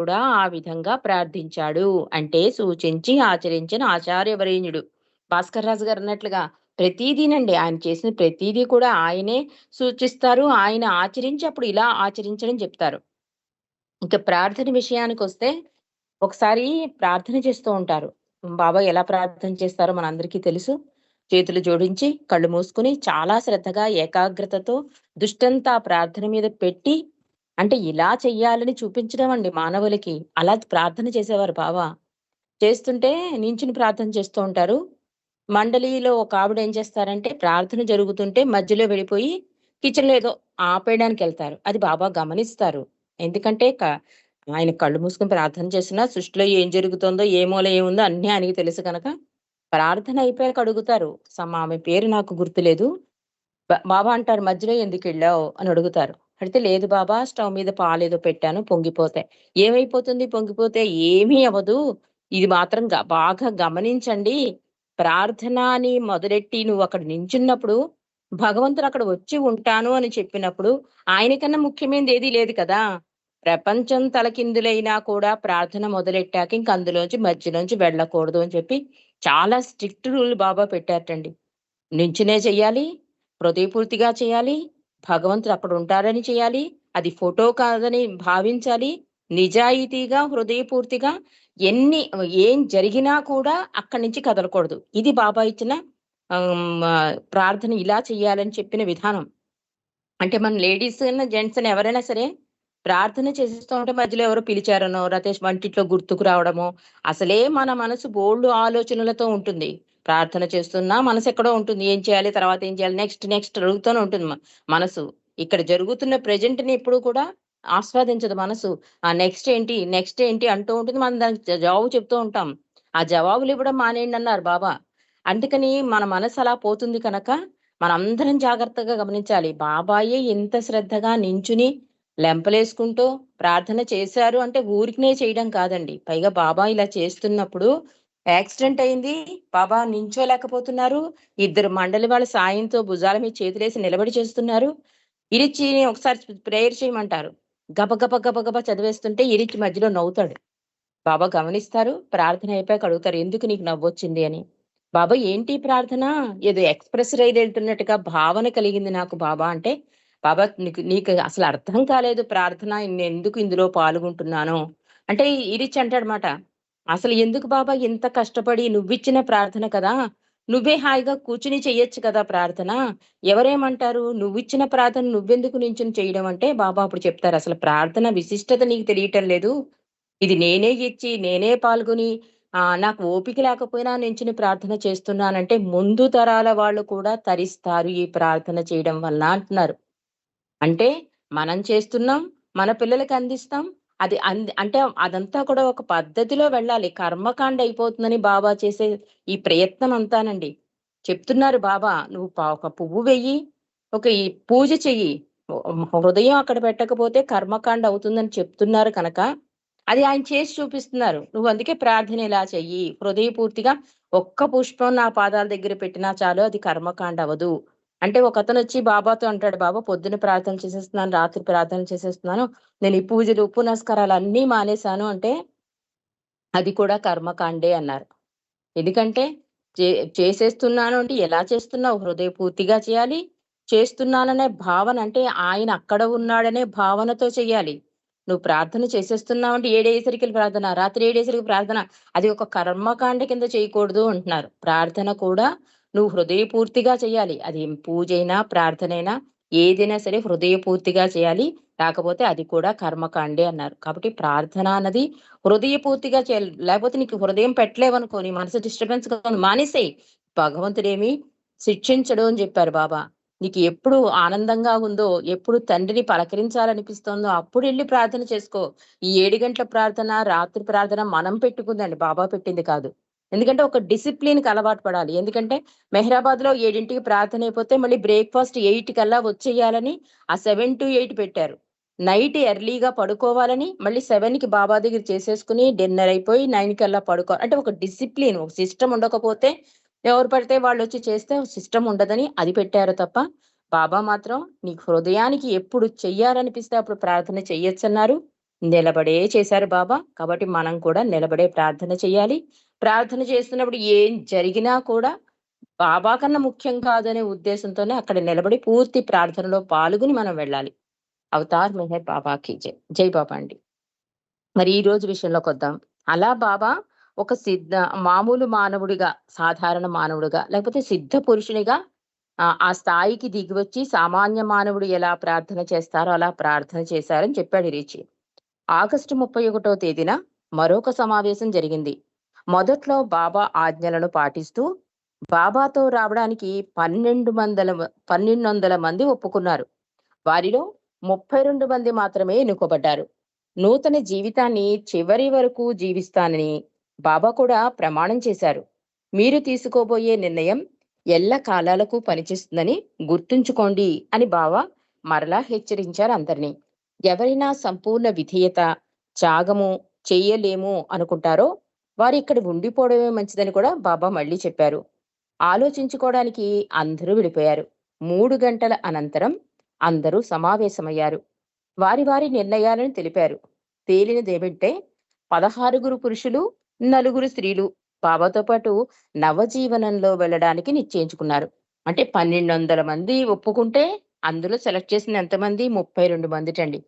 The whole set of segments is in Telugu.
కూడా ఆ విధంగా ప్రార్థించాడు. అంటే సూచించి ఆచరించిన ఆచార్యవరేణ్యుడు. భాస్కర్ రాజు గారు అన్నట్లుగా ప్రతీదీనండి ఆయన చేసిన ప్రతిదీ కూడా ఆయనే సూచిస్తారు. ఆయన ఆచరించి అప్పుడు ఇలా ఆచరించడం చెప్తారు. ఇక ప్రార్థన విషయానికి వస్తే ఒకసారి ప్రార్థన చేస్తూ ఉంటారు. బాబా ఎలా ప్రార్థన చేస్తారో మనందరికీ తెలుసు. చేతులు జోడించి, కళ్ళు మూసుకొని చాలా శ్రద్ధగా ఏకాగ్రతతో దుష్టంతా ప్రార్థన మీద పెట్టి అంటే ఇలా చెయ్యాలని చూపించడం అండి మానవులకి. అలా ప్రార్థన చేసేవారు బావా చేస్తుంటే నించుని ప్రార్థన చేస్తూ ఉంటారు. మండలిలో ఒక ఆవిడ ఏం చేస్తారంటే ప్రార్థన జరుగుతుంటే మధ్యలో వెళ్ళిపోయి కిచెన్‌లో ఏదో ఆపేయడానికి వెళ్తారు అది బాబా గమనిస్తారు. ఎందుకంటే క ఆయన కళ్ళు మూసుకొని ప్రార్థన చేసినా సృష్టిలో ఏం జరుగుతుందో, ఏ మూల ఏముందో అన్నీ ఆయనకి తెలుసు కనుక ప్రార్థన అయిపోయాక అడుగుతారు. సమ్ ఆమె పేరు నాకు గుర్తులేదు. బాబా అంటారు "మధ్యలో ఎందుకు వెళ్ళావు అని అడుగుతారు. అడితే "లేదు బాబా స్టవ్ మీద పాలేదో పెట్టాను పొంగిపోతాయి." "ఏమైపోతుంది పొంగిపోతే?" "ఏమీ అవ్వదు. ఇది మాత్రం బాగా గమనించండి. ప్రార్థన అని మొదలెట్టి నువ్వక్కడ నించున్నప్పుడు భగవంతుడు అక్కడ వచ్చి ఉంటాను అని చెప్పినప్పుడు ఆయనకన్నా ముఖ్యమైనది ఏదీ లేదు కదా! ప్రపంచం తలకిందులైనా కూడా ప్రార్థన మొదలెట్టాక ఇంక అందులోంచి మధ్యలోంచి వెళ్ళకూడదు అని చెప్పి చాలా స్ట్రిక్ట్ రూల్ బాబా పెట్టారటండి. నించునే చెయ్యాలి. హృదయపూర్తిగా చేయాలి. భగవంతుడు అక్కడ ఉంటారని చేయాలి. అది ఫోటో కాదని భావించాలి. నిజాయితీగా, హృదయపూర్తిగా ఎన్ని ఏం జరిగినా కూడా అక్కడి నుంచి కదలకూడదు. ఇది బాబా ఇచ్చిన ప్రార్థన ఇలా చేయాలని చెప్పిన విధానం. అంటే మన లేడీస్ జెంట్స్ అని ఎవరైనా సరే ప్రార్థన చేసేస్తూ ఉంటే మధ్యలో ఎవరో పిలిచారనో, రతేష్ వంటిట్లో గుర్తుకు రావడమో, అసలే మన మనసు బోల్డ్ ఆలోచనలతో ఉంటుంది. ప్రార్థన చేస్తున్నా మనసు ఎక్కడో ఉంటుంది. ఏం చేయాలి? తర్వాత ఏం చేయాలి? నెక్స్ట్, నెక్స్ట్ అడుగుతూనే ఉంటుంది మనసు. ఇక్కడ జరుగుతున్న ప్రెజెంట్‌ని ఎప్పుడు కూడా ఆస్వాదించదు మనసు. ఆ నెక్స్ట్ ఏంటి? నెక్స్ట్ ఏంటి? అంటూ ఉంటుంది. మనం దానికి జవాబు చెప్తూ ఉంటాం. ఆ జవాబులు ఇవ్వడం మానేయండి అన్నారు బాబా. అందుకని మన మనసు అలా పోతుంది కనుక మనందరం జాగ్రత్తగా గమనించాలి. బాబాయే ఇంత శ్రద్ధగా నించుని లెంపలేసుకుంటూ ప్రార్థన చేశారు అంటే ఊరికినే చేయడం కాదండి. పైగా బాబా ఇలా చేస్తున్నప్పుడు యాక్సిడెంట్ అయింది. బాబా నించోలేకపోతున్నారు. ఇద్దరు మండలి వాళ్ళ సాయంతో భుజాల మీద చేతులేసి నిలబడి చేస్తున్నారు. ఇరిచి ఒకసారి ప్రేయర్ చేయమంటారు. గబ గబ గబగబ చదివేస్తుంటే ఇరిచి మధ్యలో నవ్వుతాడు. బాబా గమనిస్తారు. ప్రార్థన అయిపోయాక అడుగుతారు. "ఎందుకు నీకు నవ్వొచ్చింది" అని. "బాబా ఏంటి ప్రార్థన? ఏదో ఎక్స్‌ప్రెస్ రైలు వెళ్తున్నట్టుగా భావన కలిగింది నాకు బాబా" అంటే, "బాబా నీకు నీకు అసలు అర్థం కాలేదు ప్రార్థన ఎందుకు ఇందులో పాల్గొంటున్నాను అంటే ఇరిచి అంటాడమాట. "అసలు ఎందుకు బాబా ఇంత కష్టపడి నువ్విచ్చిన ప్రార్థన కదా! నువ్వే హాయిగా కూర్చుని చెయ్యొచ్చు కదా ప్రార్థన. ఎవరేమంటారు? నువ్విచ్చిన ప్రార్థన నువ్వెందుకు నించొని చేయడం" అంటే బాబా అప్పుడు చెప్తారు. "అసలు ప్రార్థన విశిష్టత నీకు తెలియటం లేదు. ఇది నేనే ఇచ్చి, నేనే పాల్గొని నాకు ఓపిక లేకపోయినా నించుని ప్రార్థన చేస్తున్నానంటే ముందు తరాల వాళ్ళు కూడా తరిస్తారు ఈ ప్రార్థన చేయడం వల్ల అంటున్నారు. అంటే మనం చేస్తున్నాం. మన పిల్లలకి అందిస్తాం. అది అంటే అదంతా కూడా ఒక పద్ధతిలో వెళ్ళాలి. కర్మకాండ అయిపోతుందని బాబా చేసే ఈ ప్రయత్నం అంతానండి. చెప్తున్నారు బాబా "నువ్వు ఒక పువ్వు వెయ్యి. ఒక ఈ పూజ చెయ్యి. హృదయం అక్కడ పెట్టకపోతే కర్మకాండ అవుతుందని చెప్తున్నారు కనుక అది ఆయన చేసి చూపిస్తున్నారు. నువ్వు అందుకే ప్రార్థన ఇలా చెయ్యి. హృదయపూర్తిగా ఒక్క పుష్పం నా పాదాల దగ్గర పెట్టినా చాలు అది కర్మకాండ అవ్వదు. అంటే ఒకతనొచ్చి బాబాతో అంటాడు, "బాబా పొద్దున ప్రార్థన చేసేస్తున్నాను. రాత్రి ప్రార్థన చేసేస్తున్నాను. నేను ఈ పూజలు, పునస్కారాలు అన్నీ మానేశాను" అంటే అది కూడా కర్మకాండే అన్నారు. ఎందుకంటే చే చేసేస్తున్నాను అంటే ఎలా చేస్తున్నావు? హృదయపూర్తిగా చేయాలి. చేస్తున్నాననే భావన అంటే ఆయన అక్కడ ఉన్నాడనే భావనతో చెయ్యాలి. నువ్వు ప్రార్థన చేసేస్తున్నావు అంటే ఏడేసరికి ప్రార్థన, రాత్రి ఏడేసరికి ప్రార్థన అది ఒక కర్మకాండ కింద చేయకూడదు అంటున్నారు. ప్రార్థన కూడా నువ్వు హృదయపూర్తిగా చేయాలి. అది పూజైనా, ప్రార్థనైనా ఏదైనా సరే హృదయపూర్తిగా చేయాలి. లేకపోతే అది కూడా కర్మకాండే అన్నారు. కాబట్టి ప్రార్థన అన్నది హృదయపూర్తిగా చేయాలి. లేకపోతే నీకు హృదయం పెట్టలేవనుకో నీ మనసు డిస్టర్బెన్స్ మానేసే మానేసేయి. భగవంతుడేమి శిక్షించడు అని చెప్పారు బాబా. నీకు ఎప్పుడు ఆనందంగా ఉందో, ఎప్పుడు తండ్రిని పలకరించాలనిపిస్తోందో వెళ్ళి ప్రార్థన చేసుకో. ఈ ఏడు గంటల ప్రార్థన, రాత్రి ప్రార్థన మనం పెట్టుకుందండి. బాబా పెట్టింది కాదు. ఎందుకంటే ఒక డిసిప్లిన్‌కి అలవాటు పడాలి. ఎందుకంటే మెహరాబాద్‌లో ఏడింటికి ప్రార్థన అయిపోతే మళ్ళీ బ్రేక్‌ఫాస్ట్ ఎయిట్ కల్లా వచ్చేయాలని ఆ 7-8 పెట్టారు. నైట్ ఎర్లీగా పడుకోవాలని మళ్ళీ సెవెన్కి బాబా దగ్గర చేసేసుకొని డిన్నర్ అయిపోయి నైన్ కల్లా పడుకోవాలి అంటే ఒక డిసిప్లిన్, ఒక సిస్టమ్ ఉండకపోతే ఎవరు పడితే వాళ్ళు వచ్చి చేస్తే సిస్టమ్ ఉండదని అది పెట్టారు తప్ప, బాబా మాత్రం నీకు హృదయానికి ఎప్పుడు చెయ్యాలనిపిస్తే అప్పుడు ప్రార్థన చెయ్యొచ్చన్నారు. నిలబడే చేశారు బాబా. కాబట్టి మనం కూడా నిలబడే ప్రార్థన చేయాలి. ప్రార్థన చేస్తున్నప్పుడు ఏం జరిగినా కూడా బాబా కన్నా ముఖ్యం కాదనే ఉద్దేశంతోనే అక్కడ నిలబడి పూర్తి ప్రార్థనలో పాల్గొని మనం వెళ్ళాలి. అవతార్ మెహర్ బాబాకి జై. జై బాబా అండి. మరి ఈ రోజు విషయంలోకొద్దాం. అలా బాబా ఒక సిద్ధ మామూలు మానవుడిగా, సాధారణ మానవుడిగా లేకపోతే సిద్ధ పురుషునిగా ఆ స్థాయికి దిగివచ్చి సామాన్య మానవుడు ఎలా ప్రార్థన చేస్తారో అలా ప్రార్థన చేశారని చెప్పాడు రీచి ఆగస్టు ఆగస్టు 31 తేదీన మరొక సమావేశం జరిగింది. మొదట్లో బాబా ఆజ్ఞలను పాటిస్తూ బాబాతో రావడానికి 12 మందల పన్నెండు వందల మంది ఒప్పుకున్నారు. వారిలో 32 మంది మాత్రమే ఎన్నుకోబడ్డారు. నూతన జీవితాన్ని చివరి వరకు జీవిస్తానని బాబా కూడా ప్రమాణం చేశారు. మీరు తీసుకోబోయే నిర్ణయం ఎల్ల కాలాలకు పనిచేస్తుందని గుర్తుంచుకోండి అని బాబా మరలా హెచ్చరించారు అందరినీ. ఎవరైనా సంపూర్ణ విధేయత, త్యాగము చెయ్యలేము అనుకుంటారో వారు ఇక్కడ ఉండిపోవడమే మంచిదని కూడా బాబా మళ్ళీ చెప్పారు. ఆలోచించుకోవడానికి అందరూ వెళ్ళిపోయారు. మూడు గంటల అనంతరం అందరూ సమావేశమయ్యారు. వారి వారి నిర్ణయాలను తెలిపారు. తేలినదేమిటంటే 16గురు పురుషులు, నలుగురు స్త్రీలు బాబాతో పాటు నవజీవనంలో వెళ్ళడానికి నిశ్చయించుకున్నారు. అంటే 1200 మంది ఒప్పుకుంటే అందులో సెలెక్ట్ చేసిన ఎంతమంది? 32 మందిటండి.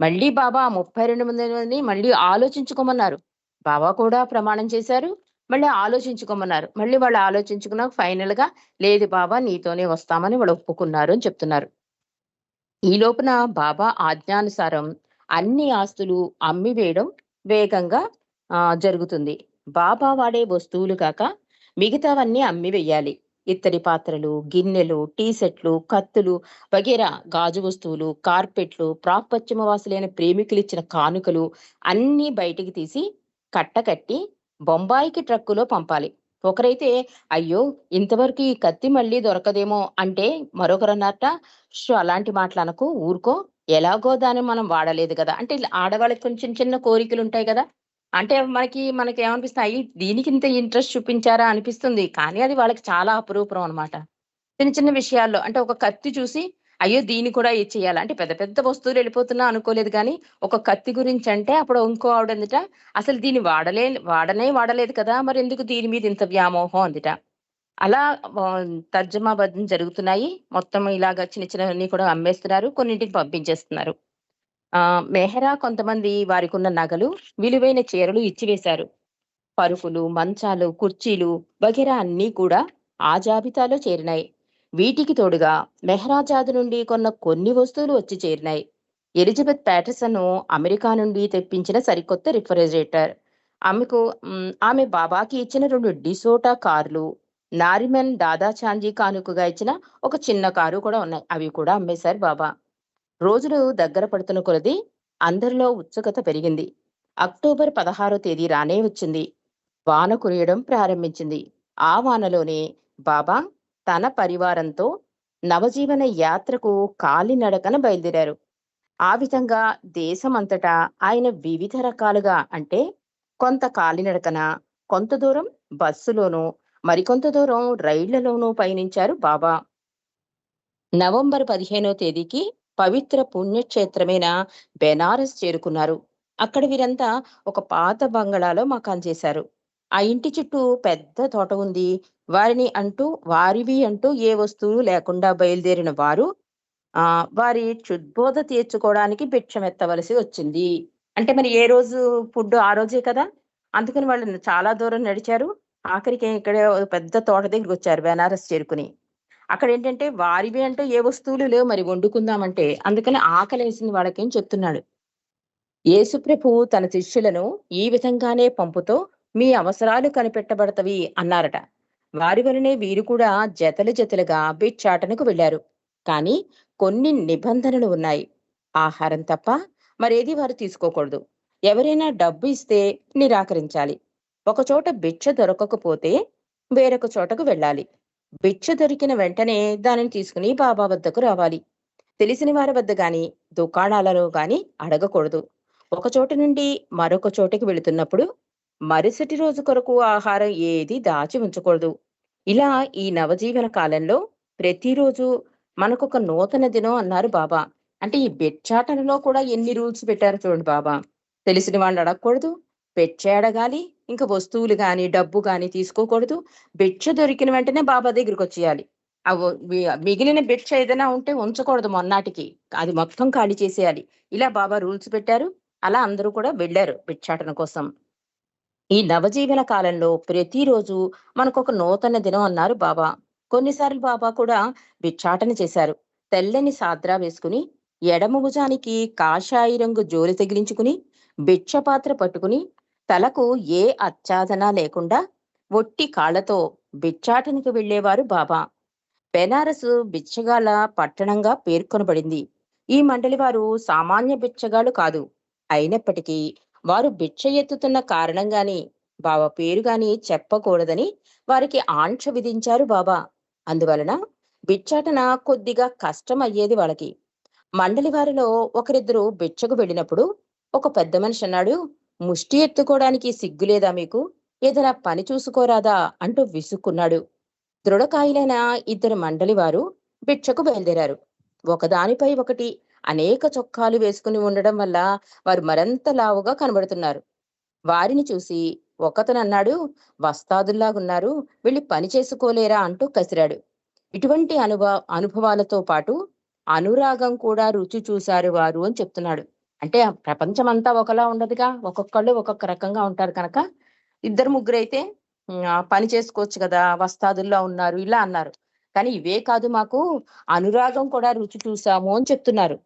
మళ్ళీ బాబా ఆ 32 మందిని మళ్ళీ ఆలోచించుకోమన్నారు. బాబా కూడా ప్రమాణం చేశారు. మళ్ళీ ఆలోచించుకోమన్నారు. మళ్ళీ వాళ్ళు ఆలోచించుకున్నాక ఫైనల్‌గా లేదు బాబా నీతోనే వస్తామని వాళ్ళు ఒప్పుకున్నారు అని చెప్తున్నారు. ఈ లోపున బాబా ఆజ్ఞానుసారం అన్ని ఆస్తులు అమ్మి వేయడం వేగంగా ఆ జరుగుతుంది. బాబా వాడే వస్తువులు కాక మిగతావన్నీ అమ్మి వేయాలి ఇత్తడి పాత్రలు, గిన్నెలు, టీ సెట్లు, కత్తులు వగైరా గాజు వస్తువులు, కార్పెట్లు, ప్రాపచ్ఛమ వాసులైన ప్రేమికులు ఇచ్చిన కానుకలు అన్ని బయటికి తీసి కట్టకట్టి బొంబాయికి ట్రక్కులో పంపాలి. ఒకరైతే అయ్యో! ఇంతవరకు ఈ కత్తి మళ్ళీ దొరకదేమో అంటే మరొకరన్నారట షో అలాంటి మాటలనకు ఊరుకో ఎలాగో దాన్ని మనం వాడలేదు కదా అంటే ఆడవాళ్ళకి కొంచెం చిన్న కోరికలు ఉంటాయి కదా అంటే మనకి మనకి ఏమనిపిస్తున్నాయి దీనికి ఇంత ఇంట్రెస్ట్ చూపించారా అనిపిస్తుంది. కానీ అది వాళ్ళకి చాలా అపురూపం అన్నమాట. చిన్న చిన్న విషయాల్లో అంటే ఒక కత్తి చూసి అయ్యో! దీన్ని కూడా ఇచ్చేయాలా? అంటే పెద్ద పెద్ద వస్తువులు వెళ్ళిపోతున్నా అనుకోలేదు కానీ ఒక కత్తి గురించి అంటే అప్పుడు ఇంకో ఆవిడందిట అసలు దీన్ని వాడలే వాడనే వాడలేదు కదా! మరి ఎందుకు దీని మీద ఇంత వ్యామోహం అందిట. అలా తర్జమా తర్జుమాబద్ధం జరుగుతున్నాయి. మొత్తం ఇలాగ చిన్న చిన్నవన్నీ కూడా అమ్మేస్తున్నారు. కొన్నింటికి పంపించేస్తున్నారు. ఆ మెహరా కొంతమంది వారికున్న నగలు, విలువైన చీరలు ఇచ్చివేశారు. పరుపులు, మంచాలు, కుర్చీలు వగైరా అన్నీ కూడా ఆ జాబితాలో చేరినాయి. వీటికి తోడుగా మెహరాజాద్ నుండి కొన్న కొన్ని వస్తువులు వచ్చి చేరినాయి. ఎలిజబెత్ ప్యాటర్సన్ అమెరికా నుండి తెప్పించిన సరికొత్త రిఫ్రిజిరేటర్, ఆమెకు ఆమె బాబాకి ఇచ్చిన రెండు డిసోటా కార్లు, నారిమన్ దాదాచాంజీ కానుకగా ఇచ్చిన ఒక చిన్న కారు కూడా ఉన్నాయి. అవి కూడా అమ్మేశారు బాబా. రోజులు దగ్గర పడుతున్న కొలది అందరిలో ఉత్సుకత పెరిగింది. అక్టోబర్ 16 తేదీ రానే వచ్చింది. వాన కురియడం ప్రారంభించింది. ఆ వానలోనే బాబా తన పరివారంతో నవజీవన యాత్రకు కాలినడకన బయలుదేరారు. ఆ విధంగా దేశమంతటా ఆయన వివిధ రకాలుగా అంటే కొంత కాలినడకన, కొంత దూరం బస్సులోనూ, మరికొంత దూరం రైళ్ళలోనూ పయనించారు బాబా. నవంబర్ 15 తేదీకి పవిత్ర పుణ్యక్షేత్రమైన బెనారస్ చేరుకున్నారు. అక్కడ వీరంతా ఒక పాత బంగళాలో మకాం చేశారు. ఆ ఇంటి చుట్టూ పెద్ద తోట ఉంది. వారిని అంటూ వారివి అంటూ ఏ వస్తువు లేకుండా బయలుదేరిన వారు ఆ వారి క్షుద్బోధ తీర్చుకోవడానికి భిక్షమెత్తవలసి వచ్చింది. అంటే మరి ఏ రోజు ఫుడ్ ఆ రోజే కదా! అందుకని వాళ్ళు చాలా దూరం నడిచారు. ఆఖరికి ఇక్కడే పెద్ద తోట దగ్గరికి వచ్చారు బెనారస్ చేరుకుని. అక్కడ ఏంటంటే వారివి అంటూ ఏ వస్తువులు లేవు మరి వండుకుందామంటే. అందుకని ఆకలేసింది వాళ్ళకేం చెప్తున్నాడు. యేసుప్రభువు తన శిష్యులను ఈ విధంగానే పంపుతో మీ అవసరాలు కనిపెట్టబడతవి అన్నారట. వారి వలనే వీరు కూడా జతలు జతలుగా బిచ్చాటనకు వెళ్ళారు. కానీ కొన్ని నిబంధనలు ఉన్నాయి. ఆహారం తప్ప మరేదీ వారు తీసుకోకూడదు. ఎవరైనా డబ్బు ఇస్తే నిరాకరించాలి. ఒకచోట బిచ్చ దొరకకపోతే వేరొక చోటకు వెళ్ళాలి. బిచ్చ దొరికిన వెంటనే దానిని తీసుకుని బాబా వద్దకు రావాలి. తెలిసిన వారి వద్ద గాని, దుకాణాలలో గాని అడగకూడదు. ఒకచోట నుండి మరొక చోటకి వెళుతున్నప్పుడు మరుసటి రోజు కొరకు ఆహారం ఏది దాచి ఉంచకూడదు. ఇలా ఈ నవజీవన కాలంలో ప్రతిరోజు మనకొక నూతన దినం అన్నారు బాబా. అంటే ఈ భిక్షాటనలో కూడా ఎన్ని రూల్స్ పెట్టారో చూడండి బాబా. తెలిసిన వాళ్ళు అడగకూడదు భిక్ష అడగాలి ఇంకా వస్తువులు కానీ డబ్బు కానీ తీసుకోకూడదు. బెచ్చ దొరికిన వెంటనే బాబా దగ్గరికి వచ్చేయాలి. మిగిలిన బెచ్చ ఏదైనా ఉంటే ఉంచకూడదు మొన్నటికి. అది మొత్తం ఖాళీ చేసేయాలి. ఇలా బాబా రూల్స్ పెట్టారు. అలా అందరూ కూడా వెళ్ళారు బిచ్చాటన కోసం. ఈ నవజీవన కాలంలో ప్రతిరోజు మనకు ఒక నూతన దినం అన్నారు బాబా. కొన్నిసార్లు బాబా కూడా బిచ్చాటన చేశారు. తెల్లని సాద్రా వేసుకుని ఎడమ భుజానికి కాషాయి రంగు జోలి తగిలించుకుని బిచ్చ పాత్ర పట్టుకుని తలకు ఏ అచ్చాదన లేకుండా ఒట్టి కాళ్ళతో బిచ్చాటనకు వెళ్ళేవారు బాబా. బెనారసు బిచ్చగాళ్ళ పట్టణంగా పేర్కొనబడింది. ఈ మండలి వారు సామాన్య బిచ్చగాళ్ళు కాదు. అయినప్పటికీ వారు భిక్ష ఎత్తుతున్న కారణంగాని బావ పేరు గాని చెప్పకూడదని వారికి ఆంక్ష విధించారు బాబా. అందువలన భిక్షాటన కొద్దిగా కష్టం అయ్యేది వాళ్ళకి. మండలి వారిలో ఒకరిద్దరు భిక్షకు వెళ్ళినప్పుడు ఒక పెద్ద మనిషి అన్నాడు ముష్టి ఎత్తుకోవడానికి సిగ్గులేదా మీకు? ఏదైనా పని చూసుకోరాదా? అంటూ విసుక్కున్నాడు. దృఢకాయలైన ఇద్దరు మండలి వారు భిక్షకు బయలుదేరారు. ఒకదానిపై ఒకటి అనేక చొక్కాలు వేసుకుని ఉండడం వల్ల వారు మరింత లావుగా కనబడుతున్నారు. వారిని చూసి ఒకతను అన్నాడు వస్తాదుల్లాగున్నారు వెళ్ళి పని చేసుకోలేరా అంటూ కసిరాడు. ఇటువంటి అనుభవ అనుభవాలతో పాటు అనురాగం కూడా రుచి చూశారు వారు అని చెప్తున్నాడు. అంటే ప్రపంచం అంతా ఒకలా ఉండదుగా ఒక్కొక్కళ్ళు ఒక్కొక్క రకంగా ఉంటారు కనుక. ఇద్దరు ముగ్గురు అయితే పని చేసుకోవచ్చు కదా వస్తాదుల్లో ఉన్నారు ఇలా అన్నారు. కానీ ఇవే కాదు మాకు అనురాగం కూడా రుచి చూసాము అని చెప్తున్నారు.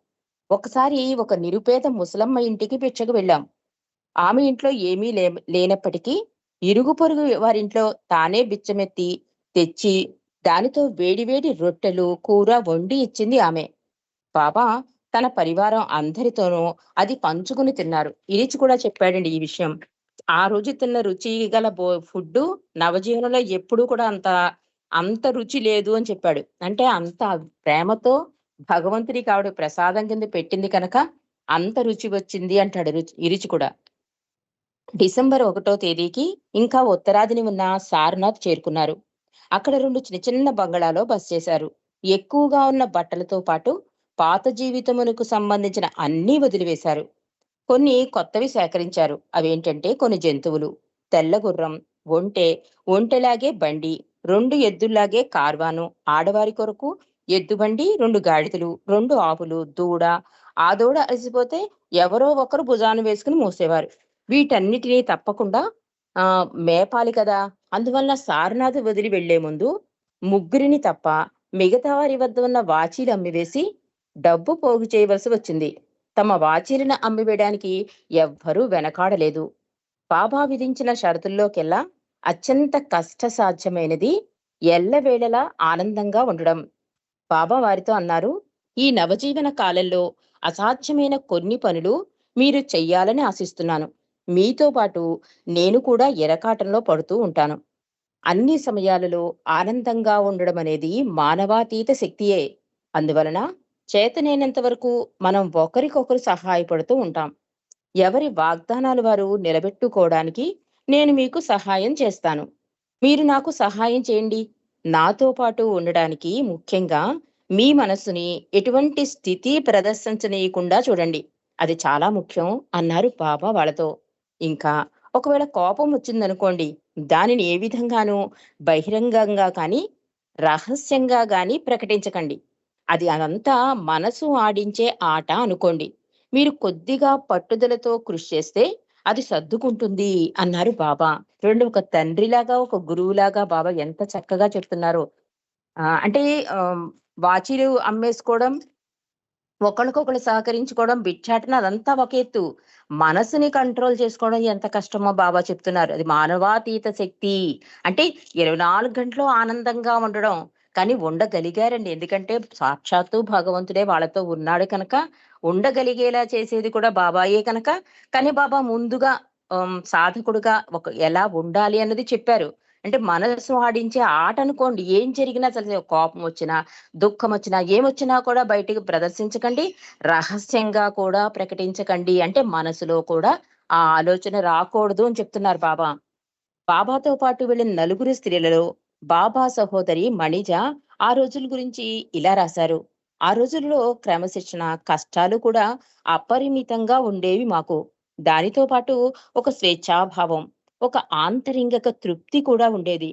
ఒకసారి ఒక నిరుపేద ముసలమ్మ ఇంటికి పిచ్చకు వెళ్ళాం. ఆమె ఇంట్లో ఏమీ లే లేనప్పటికీ ఇరుగు పొరుగు వారింట్లో తానే బిచ్చమెత్తి తెచ్చి దానితో వేడివేడి రొట్టెలు కూర వండి ఇచ్చింది ఆమె. బాబా తన పరివారం అందరితోనూ అది పంచుకుని తిన్నారు. ఇరిచి కూడా చెప్పాడండి ఈ విషయం. ఆ రోజు తిన్న రుచి గల బో ఫుడ్ నవజీవనంలో ఎప్పుడూ కూడా అంత అంత రుచి లేదు అని చెప్పాడు. అంటే అంత ప్రేమతో భగవంతుడికి ఆవిడ ప్రసాదం కింద పెట్టింది కనుక అంత రుచి వచ్చింది అంటాడు రుచి ఇరిచి కూడా. డిసెంబర్ ఒకటో తేదీకి ఇంకా ఉత్తరాదిని ఉన్న సారనాథ్ చేరుకున్నారు. అక్కడ రెండు చిన్న చిన్న బంగళాలో బస్ చేశారు. ఎక్కువగా ఉన్న బట్టలతో పాటు పాత జీవితమునకు సంబంధించిన అన్నీ వదిలివేశారు. కొన్ని కొత్తవి సేకరించారు. అవేంటంటే కొన్ని జంతువులు తెల్ల గుర్రం ఒంటె ఒంటెలాగే బండి రెండు ఎద్దుల్లాగే కార్వాను ఆడవారి కొరకు ఎద్దు బండి రెండు గాడిదలు రెండు ఆవులు దూడ. ఆ దూడ అలసిపోతే ఎవరో ఒకరు భుజాను వేసుకుని మోసేవారు. వీటన్నిటినీ తప్పకుండా ఆ మేపాలి కదా. అందువల్ల సారనాథ్ వదిలి వెళ్ళే ముందు ముగ్గురిని తప్ప మిగతా వారి వద్ద ఉన్న వాచీలు అమ్మివేసి డబ్బు పోగు చేయవలసి వచ్చింది. తమ వాచీలను అమ్మివేయడానికి ఎవ్వరూ వెనకాడలేదు. బాబా విధించిన షరతుల్లోకెల్లా అత్యంత కష్టసాధ్యమైనది ఎల్లవేళలా ఆనందంగా ఉండడం. బాబా వారితో అన్నారు ఈ నవజీవన కాలంలో అసాధ్యమైన కొన్ని పనులు మీరు చెయ్యాలని ఆశిస్తున్నాను. మీతో పాటు నేను కూడా ఎరకాటంలో పడుతూ ఉంటాను. అన్ని సమయాలలో ఆనందంగా ఉండడం అనేది మానవాతీత శక్తియే. అందువలన చేతనైనంత వరకు మనం ఒకరికొకరు సహాయపడుతూ ఉంటాం. ఎవరి వాగ్దానాలు వారు నిలబెట్టుకోవడానికి నేను మీకు సహాయం చేస్తాను. మీరు నాకు సహాయం చేయండి. నాతో పాటు ఉండడానికి ముఖ్యంగా మీ మనస్సుని ఎటువంటి స్థితి ప్రదర్శించనీయకుండా చూడండి. అది చాలా ముఖ్యం అన్నారు బాబా వాళ్ళతో. ఇంకా ఒకవేళ కోపం వచ్చిందనుకోండి దానిని ఏ విధంగానూ బహిరంగంగా కానీ రహస్యంగా కానీ ప్రకటించకండి. అది అదంతా మనసు ఆడించే ఆట అనుకోండి. మీరు కొద్దిగా పట్టుదలతో కృషి చేస్తే అది సర్దుకుంటుంది అన్నారు బాబా. రెండు ఒక తండ్రిలాగా ఒక గురువులాగా బాబా ఎంత చక్కగా చెప్తున్నారు. ఆ, అంటే వాచీలు అమ్మేసుకోవడం ఒకరికొకరు సహకరించుకోవడం బిచ్చాటన అదంతా ఒక ఎత్తు. మనసుని కంట్రోల్ చేసుకోవడం ఎంత కష్టమో బాబా చెప్తున్నారు. అది మానవాతీత శక్తి. అంటే ఇరవై నాలుగు గంటలు ఆనందంగా ఉండడం. కానీ ఉండగలిగారండి. ఎందుకంటే సాక్షాత్తు భగవంతుడే వాళ్ళతో ఉన్నాడు కనుక ఉండగలిగేలా చేసేది కూడా బాబాయే కనుక. కానీ బాబా ముందుగా సాధకుడుగా ఒక ఎలా ఉండాలి అన్నది చెప్పారు. అంటే మనసు ఆడించే ఆట అనుకోండి ఏం జరిగినా సరే కోపం వచ్చినా దుఃఖం వచ్చినా ఏమొచ్చినా కూడా బయటికి ప్రదర్శించకండి. రహస్యంగా కూడా ప్రకటించకండి. అంటే మనసులో కూడా ఆ ఆలోచన రాకూడదు అని చెప్తున్నారు బాబా. బాబాతో పాటు వెళ్ళిన నలుగురు స్త్రీలలో బాబా సహోదరి మణిజ ఆ రోజుల గురించి ఇలా రాశారు. ఆ రోజుల్లో క్రమశిక్షణ కష్టాలు కూడా అపరిమితంగా ఉండేవి మాకు. దానితో పాటు ఒక స్వేచ్ఛాభావం, ఒక ఆంతరింగక తృప్తి కూడా ఉండేది.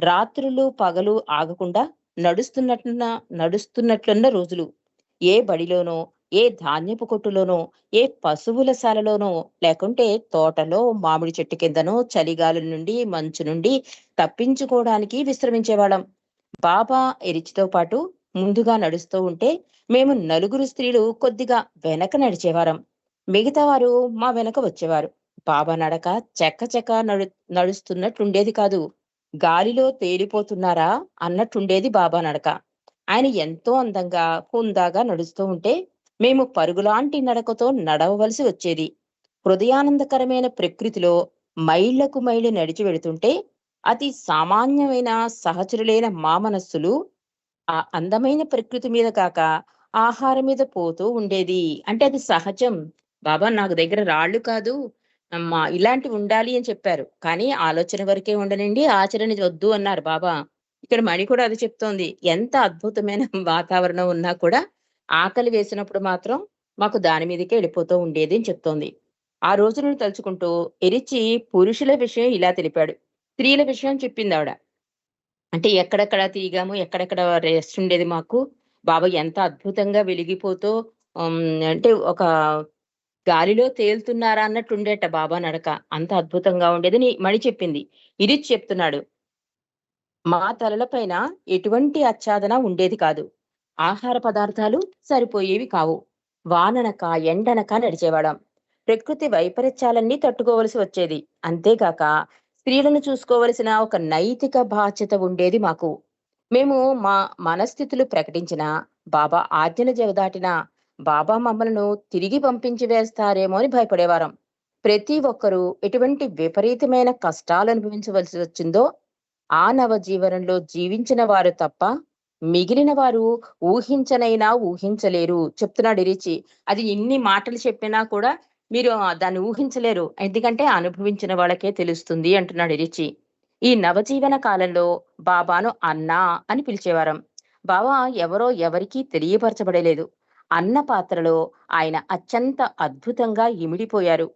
రాత్రులు, పగలు ఆగకుండా నడుస్తున్నట్లున్న నడుస్తున్నట్లున్న రోజులు. ఏ బడిలోనో, ఏ ధాన్యపు కొట్టులోనో, ఏ పశువుల శాలలోనో, లేకుంటే తోటలో, మామిడి చెట్టు కిందనో, చలిగాలుల నుండి, మంచు నుండి తప్పించుకోవడానికి విశ్రమించేవాళ్ళం. బాబా ఎరిచితో పాటు ముందుగా నడుస్తూ ఉంటే, మేము నలుగురు స్త్రీలు కొద్దిగా వెనక నడిచేవారం. మిగతా వారు మా వెనక వచ్చేవారు. బాబా నడక చెక్క చెక్క నడు నడుస్తున్నట్లుండేది కాదు. గాలిలో తేలిపోతున్నారా అన్నట్టుండేది బాబా నడక. ఆయన ఎంతో అందంగా, హుందాగా నడుస్తూ ఉంటే, మేము పరుగులాంటి నడకతో నడవవలసి వచ్చేది. హృదయానందకరమైన ప్రకృతిలో మైళ్ళకు మైళ్ళు నడిచి వెళుతుంటే అతి సామాన్యమైన సహచరులైన మా మనస్సులు ఆ అందమైన ప్రకృతి మీద కాక, ఆహారం మీద పోతూ ఉండేది. అంటే అది సహజం. బాబా నాకు దగ్గర రాళ్ళు కాదు. అమ్మా ఇలాంటివి ఉండాలి అని చెప్పారు. కానీ ఆలోచన వరకే ఉండనండి. ఆచరణ వద్దు అన్నారు బాబా. ఇక్కడ మణి కూడా అది చెప్తోంది. ఎంత అద్భుతమైన వాతావరణం ఉన్నా కూడా, ఆకలి వేసినప్పుడు మాత్రం మాకు దాని మీదకే వెళ్ళిపోతూ ఉండేది అని చెప్తోంది. ఆ రోజులను తలుచుకుంటూ ఎరిచి పురుషుల విషయం ఇలా తెలిపాడు. స్త్రీల విషయం చెప్పింది ఆవిడ అంటే ఎక్కడెక్కడ తీగాము ఎక్కడెక్కడ రెస్ట్ ఉండేది మాకు. బాబా ఎంత అద్భుతంగా వెలిగిపోతూ అంటే ఒక గాలిలో తేలుతున్నారా అన్నట్టుండేట బాబా నడక. అంత అద్భుతంగా ఉండేది అని మణి చెప్పింది. ఇది చెప్తున్నాడు. మా తలలపైన ఎటువంటి ఆచ్ఛాదన ఉండేది కాదు. ఆహార పదార్థాలు సరిపోయేవి కావు. వాననక, ఎండనక నడిచేవాడాం ప్రకృతి వైపరీత్యాలన్నీ తట్టుకోవలసి వచ్చేది. అంతేగాక స్త్రీలను చూసుకోవలసిన ఒక నైతిక బాధ్యత ఉండేది మాకు. మేము మా మనస్థితులు ప్రకటించిన బాబా ఆజ్ఞలు జవదాటినా, బాబా మమ్మలను తిరిగి పంపించి వేస్తారేమో అని భయపడేవారం. ప్రతి ఒక్కరూ ఎటువంటి విపరీతమైన కష్టాలు అనుభవించవలసి వచ్చిందో, ఆ నవజీవనంలో జీవించిన వారు తప్ప, మిగిలిన వారు ఊహించనైనా ఊహించలేరు చెప్తున్నాడు ఇరిచి. అది ఎన్ని మాటలు చెప్పినా కూడా మీరు దాన్ని ఊహించలేరు. ఎందుకంటే అనుభవించిన వాళ్ళకే తెలుస్తుంది అంటున్నాడు ఇరిచి. ఈ నవజీవన కాలంలో బాబాను అన్నా అని పిలిచేవారం. బాబా ఎవరో ఎవరికీ తెలియపరచబడలేదు. అన్న పాత్రలో ఆయన అత్యంత అద్భుతంగా ఇమిడిపోయారు.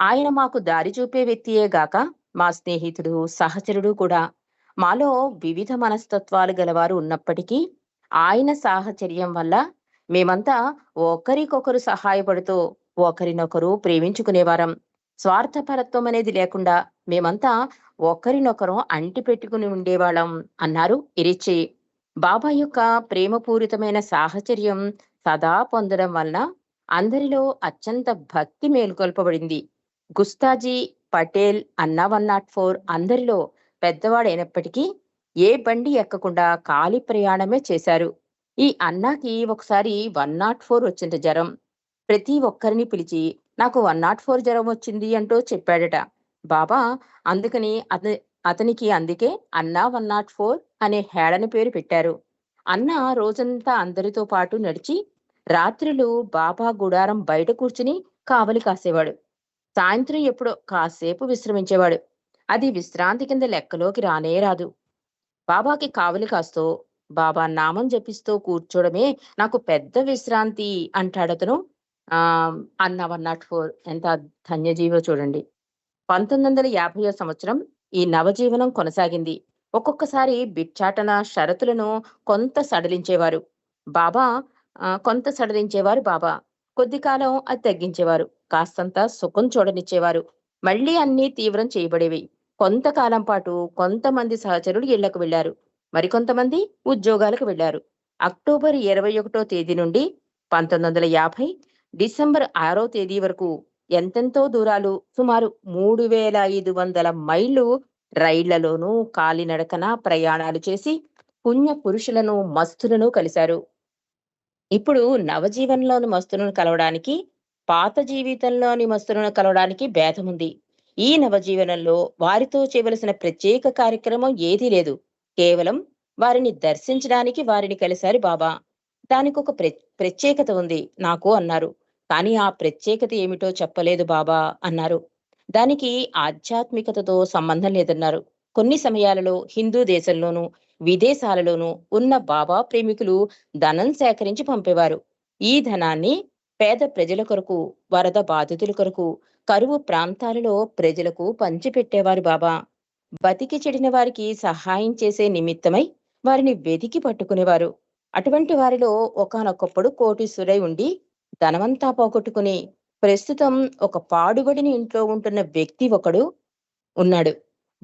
ఆయన మాకు దారి చూపే వ్యక్తియే గాక, మా స్నేహితుడు, సహచరుడు కూడా. మాలో వివిధ మనస్తత్వాలు గలవారు ఉన్నప్పటికీ, ఆయన సాహచర్యం వల్ల మేమంతా ఒకరికొకరు సహాయపడుతూ, ఒకరినొకరు ప్రేమించుకునేవారం. స్వార్థపరత్వం అనేది లేకుండా మేమంతా ఒకరినొకరం అంటిపెట్టుకుని ఉండేవాళ్ళం అన్నారు ఇరిచి. బాబా యొక్క ప్రేమపూరితమైన సాహచర్యం సదా పొందడం వలన అందరిలో అత్యంత భక్తి మేల్కొల్పబడింది. గుస్తాజీ, పటేల్, అన్నా 104 అందరిలో పెద్దవాడైనప్పటికీ, ఏ బండి ఎక్కకుండా కాలి ప్రయాణమే చేశారు. ఈ అన్నాకి ఒకసారి 104 వచ్చింట జ్వరం ప్రతి ఒక్కరిని పిలిచి, నాకు వన్ నాట్ ఫోర్ జ్వరం వచ్చింది అంటూ చెప్పాడట. బాబా అందుకని అత అతనికి అందుకే అన్నా 104 అనే హేళన పేరు పెట్టారు. అన్న రోజంతా అందరితో పాటు నడిచి, రాత్రులు బాబా గుడారం బయట కూర్చుని కావలి కాసేవాడు. సాయంత్రం ఎప్పుడో కాసేపు విశ్రమించేవాడు. అది విశ్రాంతి కింద లెక్కలోకి రానే రాదు. బాబాకి కావలి కాస్తూ, బాబా నామం జపిస్తూ కూర్చోవడమే నాకు పెద్ద విశ్రాంతి అంటాడతను. ఆహ్, అన్నా 104 ఎంత ధన్యజీవో చూడండి. 1950వ సంవత్సరం ఈ నవజీవనం కొనసాగింది. ఒక్కొక్కసారి బిచ్చాటన షరతులను కొంత సడలించేవారు. బాబా కొంత సడలించేవారు బాబా. కొద్ది కాలం అది తగ్గించేవారు. కాస్తంత సుఖం చూడనిచ్చేవారు. మళ్ళీ అన్నీ తీవ్రం చేయబడేవి. కొంతకాలం పాటు కొంతమంది సహచరులు ఇళ్ళకు వెళ్ళారు. మరికొంతమంది ఉద్యోగాలకు వెళ్ళారు. అక్టోబర్ 21 తేదీ నుండి 1950 డిసెంబర్ ఆరో తేదీ వరకు ఎంతెంతో దూరాలు సుమారు 3500 మైళ్ళు రైళ్ళలోనూ, కాలినడకన ప్రయాణాలు చేసి పుణ్య పురుషులను, మస్తులను కలిశారు. ఇప్పుడు నవజీవనంలోని మస్తులను కలవడానికి, పాత జీవితంలోని మస్తులను కలవడానికి భేదం ఉంది ఈ నవజీవనంలో వారితో చేయవలసిన ప్రత్యేక కార్యక్రమం ఏదీ లేదు. కేవలం వారిని దర్శించడానికి వారిని కలిశారు బాబా. దానికి ప్ర ప్రత్యేకత ఉంది నాకు అన్నారు. కానీ ఆ ప్రత్యేకత ఏమిటో చెప్పలేదు బాబా అన్నారు. దానికి ఆధ్యాత్మికతతో సంబంధం లేదన్నారు. కొన్ని సమయాలలో హిందూ దేశంలోనూ, విదేశాలలోనూ ఉన్న బాబా ప్రేమికులు ధనం సేకరించి పంపేవారు. ఈ ధనాన్ని పేద ప్రజల కొరకు, వరద బాధితుల కొరకు, కరువు ప్రాంతాలలో ప్రజలకు పంచిపెట్టేవారు బాబా. బతికి చెడిన వారికి సహాయం చేసే నిమిత్తమై వారిని వెతికి పట్టుకునేవారు. అటువంటి వారిలో ఒకానొకప్పుడు కోటీశ్వరై ఉండి ధనమంతా పోగొట్టుకుని ప్రస్తుతం ఒక పాడుబడిన ఇంట్లో ఉంటున్న వ్యక్తి ఒకడు ఉన్నాడు.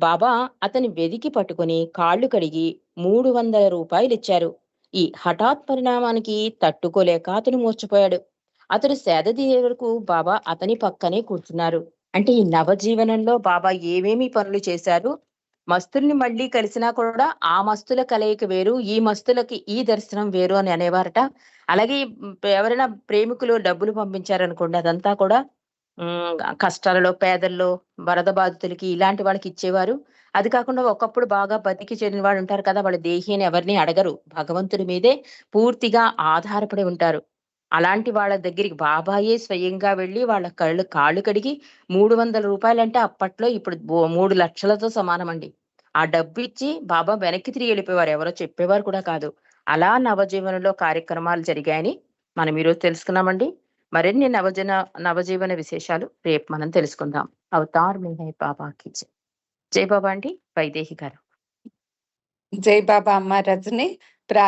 బాబా అతని వెదికి పట్టుకుని కాళ్ళు కడిగి మూడు వందల రూపాయలు ఇచ్చారు ఈ హఠాత్ పరిణామానికి తట్టుకోలేక అతను మూర్చిపోయాడు. అతడు సేద తీరే వరకు బాబా అతని పక్కనే కూర్చున్నారు. అంటే ఈ నవజీవనంలో బాబా ఏమేమి పనులు చేశారు? మస్తుల్ని మళ్ళీ కలిసినా కూడా ఆ మస్తుల కలయిక వేరు ఈ మస్తులకి ఈ దర్శనం వేరు అని అనేవారట. అలాగే ఎవరైనా ప్రేమికులు డబ్బులు పంపించారనుకోండి అదంతా కూడా కష్టాలలో పేదల్లో వరద బాధితులకి ఇలాంటి వాళ్ళకి ఇచ్చేవారు. అది కాకుండా ఒకప్పుడు బాగా బతికి చేరిన వాళ్ళు ఉంటారు కదా వాళ్ళ దేహి అని ఎవరిని అడగరు. భగవంతుడి మీదే పూర్తిగా ఆధారపడి ఉంటారు. అలాంటి వాళ్ళ దగ్గరికి బాబాయే స్వయంగా వెళ్ళి వాళ్ళ కళ్ళు కాళ్ళు కడిగి మూడు వందల రూపాయలంటే అప్పట్లో ఇప్పుడు మూడు లక్షలతో సమానం అండి ఆ డబ్బు ఇచ్చి బాబా వెనక్కి తిరిగి వెళ్ళిపోయేవారు. ఎవరో చెప్పేవారు కూడా కాదు. అలా నవజీవనంలో కార్యక్రమాలు జరిగాయని మనం ఈరోజు తెలుసుకున్నామండి. మరిన్ని నవజన నవజీవన విశేషాలు రేపు మనం తెలుసుకుందాం. అవతార్ మే హై బాబాకి జై. బాబా అండి. వైదేహి గారు. జై బాబా అమ్మ రజని. ప్రా